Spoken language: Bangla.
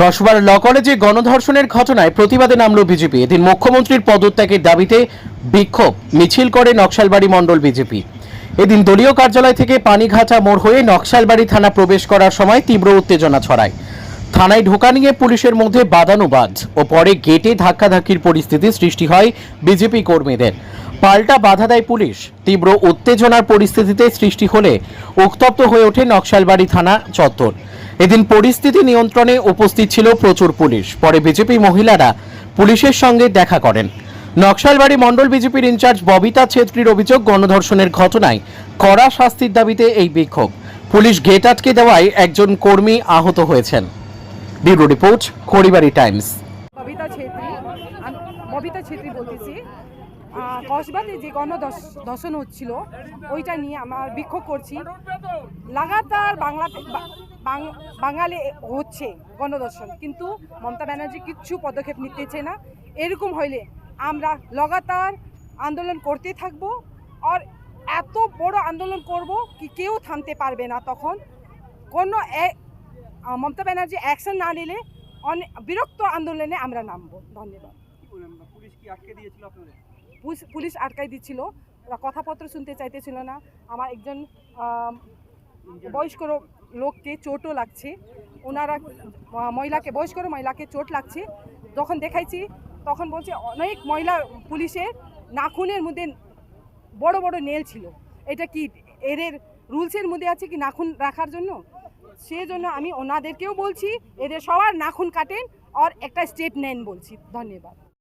কসবার ল কলেজে গণধর্ষণের ঘটনায় প্রতিবাদে নামল বিজেপি, এদিন মুখ্যমন্ত্রীর পদত্যাগের দাবিতে বিক্ষোভ, মিছিল করে নকশালবাড়ি মণ্ডল বিজেপি। এদিন দলীয় কার্যালয় থেকে পানিঘাটা মোড় হয়ে নকশালবাড়ি থানা প্রবেশ করার সময় তীব্র উত্তেজনা ছড়ায়। থানায় ঢোকা নিয়ে পুলিশের মধ্যে বাদানুবাদ ও পরে গেটে ধাক্কাধাক্কির পরিস্থিতি সৃষ্টি হয় বিজেপি কর্মীদের। পাল্টা বাধা দেয় পুলিশ। তীব্র উত্তেজনার পরিস্থিতিতে সৃষ্টি হলে উত্তপ্ত হয়ে ওঠে নকশালবাড়ি থানা চত্বর। এদিন পরিস্থিতি নিয়ন্ত্রণে উপস্থিত ছিল প্রচুর পুলিশ। পরে বিজেপি মহিলারা পুলিশের সঙ্গে দেখা করেন। নকশালবাড়ি মণ্ডল বিজেপির ইনচার্জ ববিতা ছেত্রীর অভিযোগ, গণধর্ষণের ঘটনায় কড়া শাস্তির দাবিতে এই বিক্ষোভ। পুলিশ গেট আটকে দেওয়ায় একজন কর্মী আহত হয়েছেন। Bureau report, Kharibari times. Babita Chhetri Babita Chhetri বলতেছি। কসবাতে যে গণদর্শন হচ্ছিল, ওইটা নিয়ে আমার বিক্ষোভ করছি। লাগাতার বাংলাতে বাঙালি হচ্ছে গণদর্শন, কিন্তু মমতা ব্যানার্জি কিচ্ছু পদক্ষেপ নিতেছে না। এরকম হইলে আমরা লাগাতার আন্দোলন করতে থাকব, আর এত বড় আন্দোলন করব কি কেউ থামতে পারবে না তখন। কোনো মমতা ব্যানার্জি অ্যাকশন না নিলে অনেক বিরক্ত আন্দোলনে আমরা নামবো। ধন্যবাদ। পুলিশ কি আটকে দিয়েছিল আপনাদের? পুলিশ- আটকাই দিচ্ছিল। ওরা কথাপত্র শুনতে চাইতেছিল না। আমার একজন বয়স্ক লোককে চোটও লাগছে। ওনারা মহিলাকে, বয়স্ক মহিলাকে চোট লাগছে। যখন দেখাইছি, তখন বলছে, অনেক মহিলা পুলিশের নাখুনের মধ্যে বড় বড় নেল ছিল। এটা কি এদের রুলসের মধ্যে আছে কি নাখুন রাখার জন্য? সেজন্য আমি ওনাদেরকেও বলছি, এদের সবার নাখুন কাটেন, আর একটা স্টেপ নেন বলছি। ধন্যবাদ।